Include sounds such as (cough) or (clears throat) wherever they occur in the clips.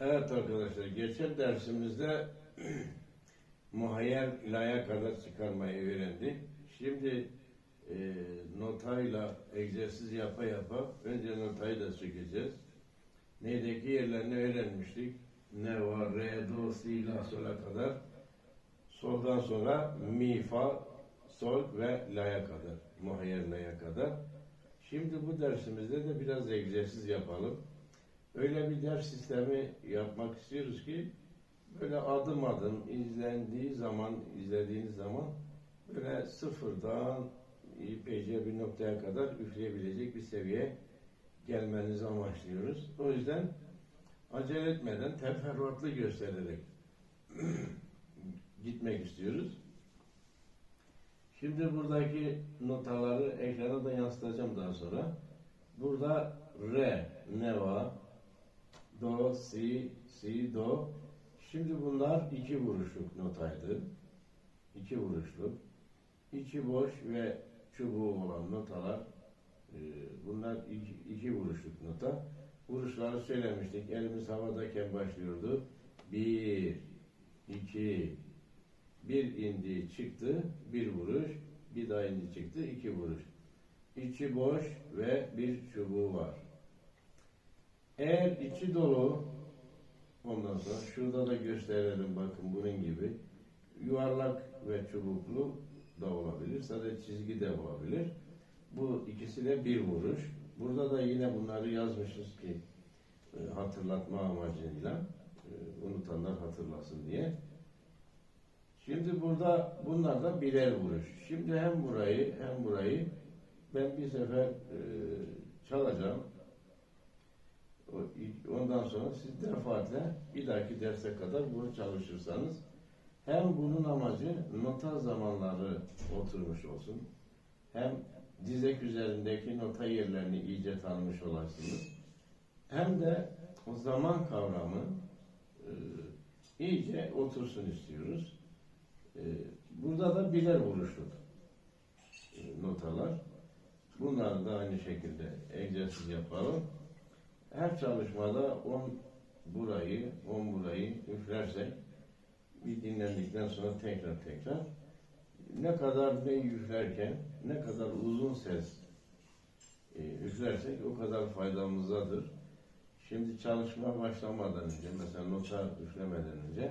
Evet arkadaşlar, geçen dersimizde (clears throat) muhayyer laya kadar çıkarmayı öğrendik. Şimdi e, notayla egzersiz yapa yapa önce notayı da sökeceğiz. Neydeki yerlerini öğrenmiştik. Ne var, re, do, si, la, sola kadar. Soldan sonra mi, fa, sol ve la'ya kadar. Muhayyer la'ya kadar. Şimdi bu dersimizde de biraz egzersiz yapalım. Öyle bir ders sistemi yapmak istiyoruz ki böyle adım adım izlendiği zaman, izlediğiniz zaman böyle sıfırdan ipeyce bir noktaya kadar üfleyebilecek bir seviyeye gelmenizi amaçlıyoruz. O yüzden acele etmeden teferruatlı göstererek (clears throat) gitmek istiyoruz. Şimdi buradaki notaları ekrana da yansıtacağım daha sonra. Burada re, neva, do, si, si, do. Şimdi bunlar iki vuruşluk notaydı. İki vuruşluk. İçi boş ve çubuğu olan notalar. e, Bunlar iki, iki vuruşluk nota. Vuruşları söylemiştik. Elimiz havadayken başlıyordu. Bir, iki, bir indi çıktı, bir vuruş. Bir daha indi çıktı, iki vuruş. İçi boş ve bir çubuğu var. Eğer içi dolu, ondan sonra şurada da gösterelim bakın bunun gibi. Yuvarlak ve çubuklu da olabilir. Sadece çizgi de olabilir. Bu ikisi de bir vuruş. Burada da yine bunları yazmışız ki e, hatırlatma amacıyla e, unutanlar hatırlasın diye. Şimdi burada bunlar da birer vuruş. Şimdi hem burayı hem burayı ben bir sefer e, çalacağım. Ondan sonra siz defaatle bir dahaki derse kadar bunu çalışırsanız hem bunun amacı nota zamanları oturmuş olsun. Hem dizek üzerindeki nota yerlerini iyice tanımış olasınız. Hem de o zaman kavramı e, iyice otursun istiyoruz. E, burada da birer vuruşluk e, notalar. Bunları da aynı şekilde egzersiz yapalım. Her çalışmada 10 burayı, 10 burayı üflersek bir dinlendikten sonra tekrar tekrar ne kadar ne üflerken ne kadar uzun ses e, üflersek o kadar faydamızadır. Şimdi çalışma başlamadan önce mesela nota üflemeden önce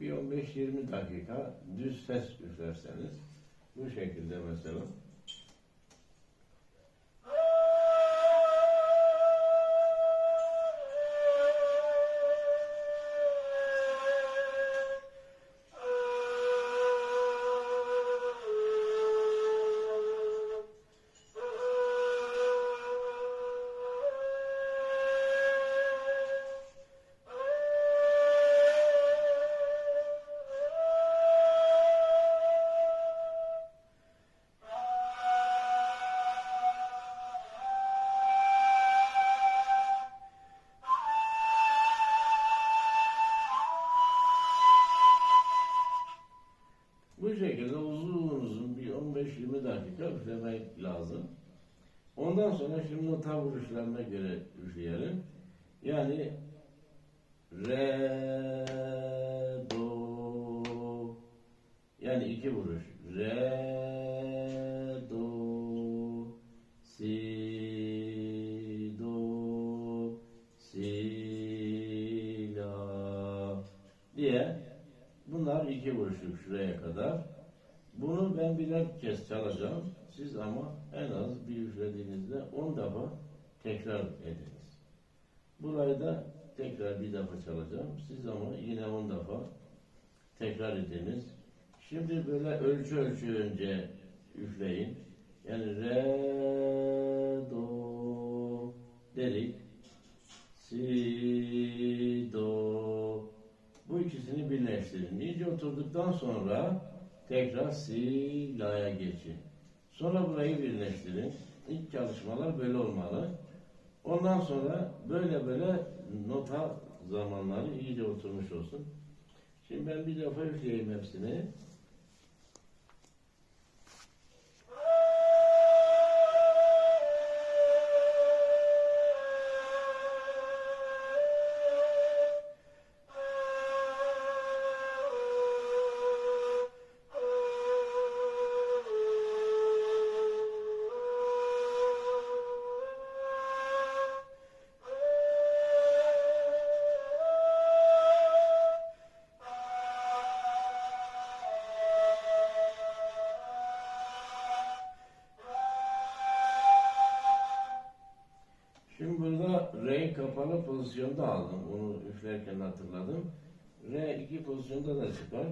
bir 15-20 dakika düz ses üflerseniz bu şekilde mesela 15-20 dakika üflemek lazım. Ondan sonra şimdi nota vuruşlarına göre üfleyelim. Yani re, do yani iki vuruş. Re, do, si, do, si, la diye Bunlar iki vuruşluk şuraya kadar. Birer kez çalacağım. Siz ama en az bir üflediğinizde 10 defa tekrar ediniz. Burayı da tekrar bir defa çalacağım. Siz ama yine 10 defa tekrar ediniz. Şimdi böyle ölçü ölçü önce üfleyin. Yani re, do dedik. Si, do, bu ikisini birleştirin. İyice oturduktan sonra tekrar si, la'ya geçin. Sonra burayı birleştirin. İlk çalışmalar böyle olmalı. Ondan sonra böyle böyle nota zamanları iyice oturmuş olsun. Şimdi ben bir defa üfleyeyim hepsini. Kapalı pozisyonda aldım. Onu üflerken hatırladım. Re iki pozisyonda da çıkar.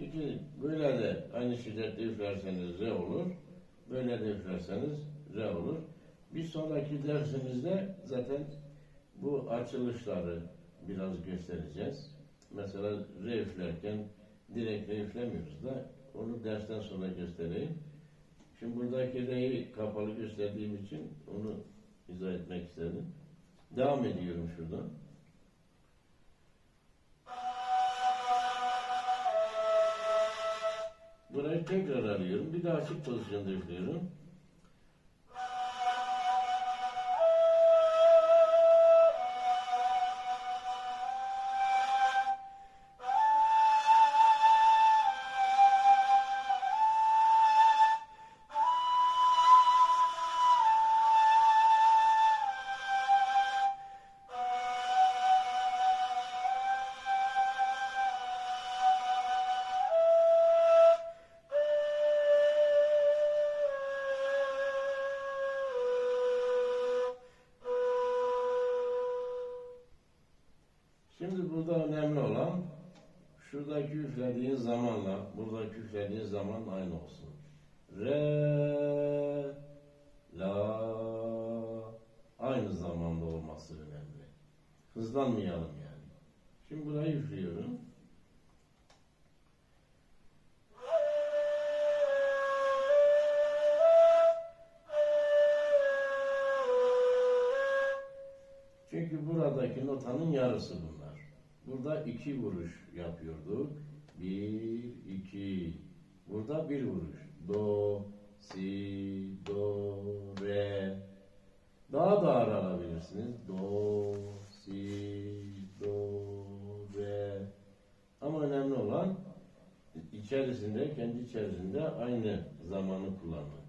İki, böyle de aynı şiddetle üflerseniz re olur. Böyle de üflerseniz re olur. Bir sonraki dersimizde zaten bu açılışları biraz göstereceğiz. Mesela re üflerken direkt re üflemiyoruz da onu dersten sonra göstereyim. Şimdi buradaki re'yi kapalı gösterdiğim için onu izah etmek istedim. Devam ediyorum şuradan. Burayı tekrar alıyorum. Bir daha açık pozisyonda üflüyorum. Şuradaki üflediğin zamanla buradaki üflediğin zaman aynı olsun. Re, la aynı zamanda olması önemli. Hızlanmayalım yani. Şimdi burayı üflüyorum. Çünkü buradaki notanın yarısı bunlar. Burada iki vuruş yapıyorduk. Bir, iki. Burada bir vuruş. Do, si, do, re. Daha da ağır alabilirsiniz. Do, si, do, re. Ama önemli olan içerisinde, kendi içerisinde aynı zamanı kullanmak.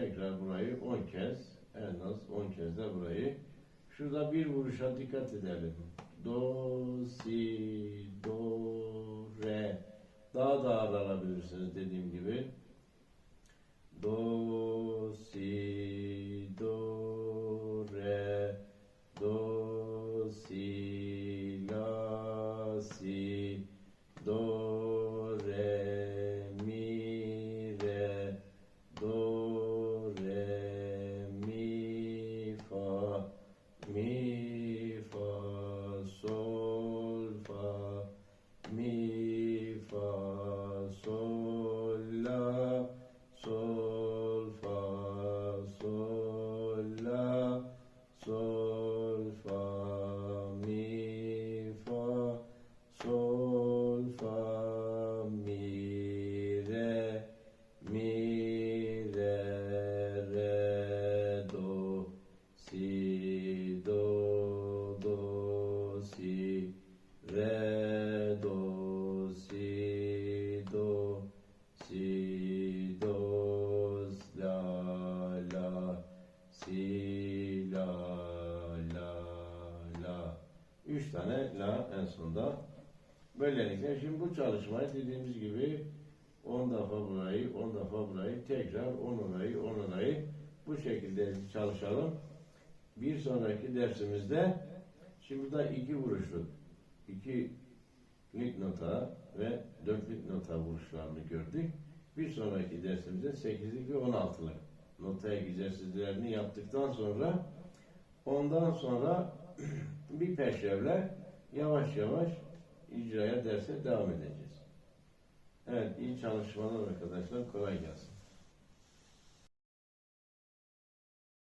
Tekrar burayı 10 kez, en az 10 kez de burayı. Şurada bir vuruşa dikkat edelim. Do, si, do, re. Daha da ağır alabilirsiniz dediğim gibi. Do, si, do, Üç tane la en sonunda. Böylelikle şimdi bu çalışmayı dediğimiz gibi 10 defa burayı, 10 defa burayı, tekrar 10 orayı, 10 orayı Bu şekilde çalışalım. Bir sonraki dersimizde şimdi burada iki vuruşluk, iki lik nota ve dörtlük nota vuruşlarını gördük. Bir sonraki dersimizde 8'lik ve 16'lık nota egzersizlerini yaptıktan sonra ondan sonra (clears throat) bir peşrevle yavaş yavaş icraya derse devam edeceğiz. Evet, iyi çalışmalar arkadaşlar. Kolay gelsin.